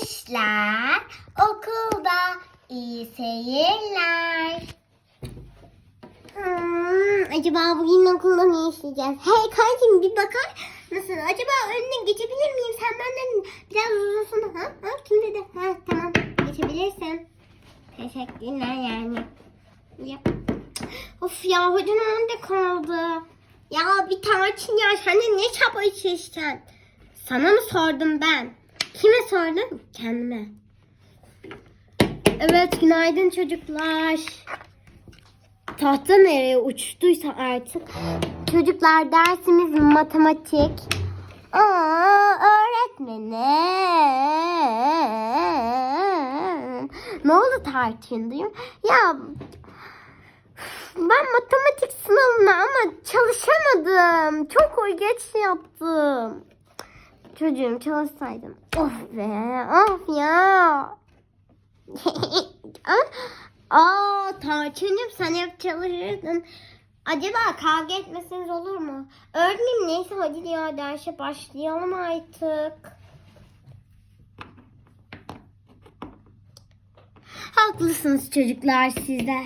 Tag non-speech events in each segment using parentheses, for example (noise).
gençler okulda iyi seyirler. Hmm, acaba bugün okulda ne işleyeceğiz? Hey kancım bir bakar mısın? Acaba önüne geçebilir miyim? Sen benden biraz uzunsun. Ha? ha? Kim dedi? Ha, tamam geçebilirsin. Teşekkürler yani. Ya. Of ya hoca nerede kaldı? Ya bir tarçın ya sen de ne çaba içirsen? Sana mı sordum ben? Kime sordun? Kendime. Evet günaydın çocuklar. Tahta nereye uçtuysa artık. Çocuklar dersimiz matematik. Aa öğretmenim. Ne oldu tarçındayım? Ya ben matematik sınavına ama çalışamadım. Çok geç yaptım. Çocuğum çalışsaydım. Of be of ya. (laughs) Aa Tarçın'cığım sen hep çalışırdın. Acaba kavga etmeseniz olur mu? Öğretmenim neyse hadi ya derse başlayalım artık. Haklısınız çocuklar size.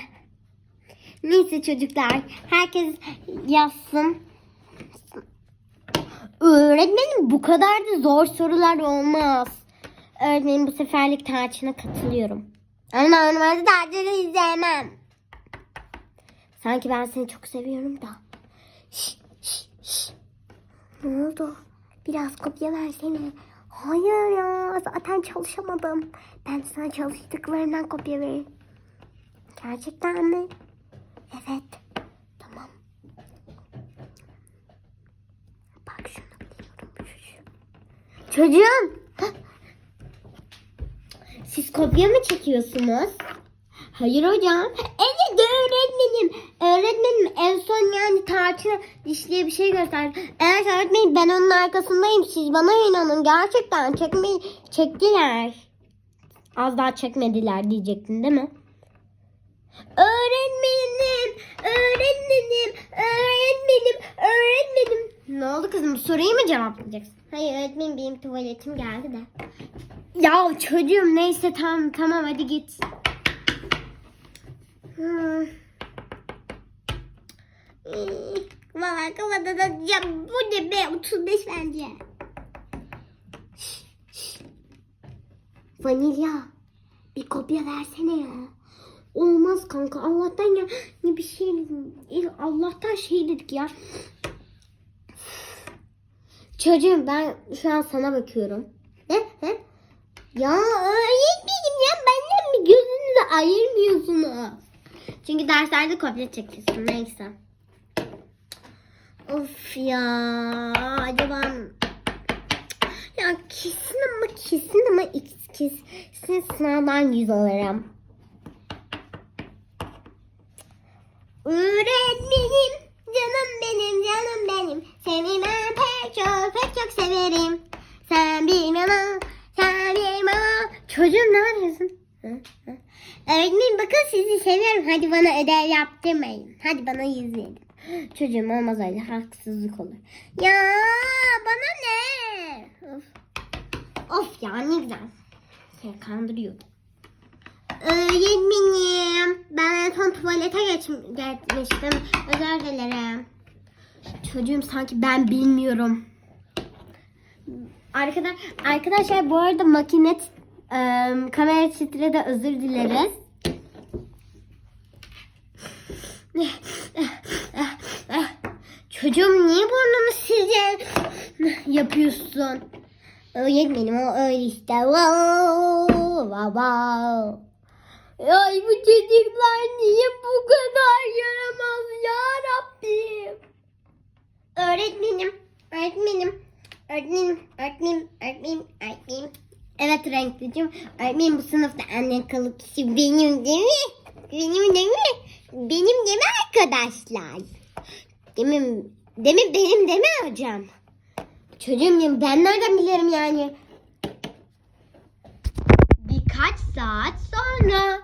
Neyse çocuklar herkes yazsın. Öğretmenim bu kadar da zor sorular olmaz. Öğretmenim bu seferlik tarçına katılıyorum. Ama normalde tarçını izleyemem. Sanki ben seni çok seviyorum da. Şş, şş, şş. Ne oldu? Biraz kopya versene. Hayır ya zaten çalışamadım. Ben sana çalıştıklarından kopya vereyim. Gerçekten mi? Evet. Tamam. Bak şunu biliyorum. Şu, şu. Çocuğum. Siz kopya mı çekiyorsunuz? Hayır hocam. Evet öğretmenim. Öğretmenim en son yani tarçın diş diye bir şey gösterdi. Evet öğretmenim ben onun arkasındayım. Siz bana inanın. Gerçekten çekme, çektiler. Az daha çekmediler diyecektin değil mi? Öğretmenim, öğretmenim, öğretmenim, öğretmenim. Kızım? Soruyu mu cevaplayacaksın? Hayır öğretmenim benim tuvaletim geldi de. Ya çocuğum neyse tamam tamam hadi git. Hmm. Valla kafada da ya bu ne be 35 bence. Vanilya bir kopya versene ya. Olmaz kanka Allah'tan ya ne bir şey Allah'tan şey dedik ya. Çocuğum ben şu an sana bakıyorum. Ne? He? Ya öğretmenim ya benden mi gözünüzü ayırmıyorsunuz? Çünkü derslerde kopya çekiyorsun neyse. Of ya acaba ya kesin ama kesin ama kesin sınavdan yüz alırım. Öğretmenim canım benim canım benim seni ben pek çok pek çok severim. Sen bilmem sen bilmem Çocuğum ne yapıyorsun? Öğretmenim bakın sizi seviyorum. Hadi bana ödev yaptırmayın. Hadi bana yüz verin. Çocuğum olmaz öyle haksızlık olur. Ya bana ne? Of, of ya ne güzel. Seni kandırıyordum. Öğretmenim ben en son tuvalete geç, geçmiştim. Özür dilerim. Çocuğum sanki ben bilmiyorum. Arkadaş, arkadaşlar bu arada makine e, kamera titrede özür dileriz. Çocuğum niye burnunu sizce yapıyorsun? Öğretmenim o öyle işte. Wow, wow, wow. Ay bu çocuklar niye bu kadar yaramaz ya Rabbim? Öğretmenim, öğretmenim, öğretmenim, öğretmenim, öğretmenim, öğretmenim. Evet renklicim, öğretmenim bu sınıfta en akıllı kişi benim değil mi? Benim değil mi? Benim değil mi arkadaşlar? Demin, demin benim değil mi hocam? Çocuğum ben nereden bilirim yani? Birkaç saat sonra.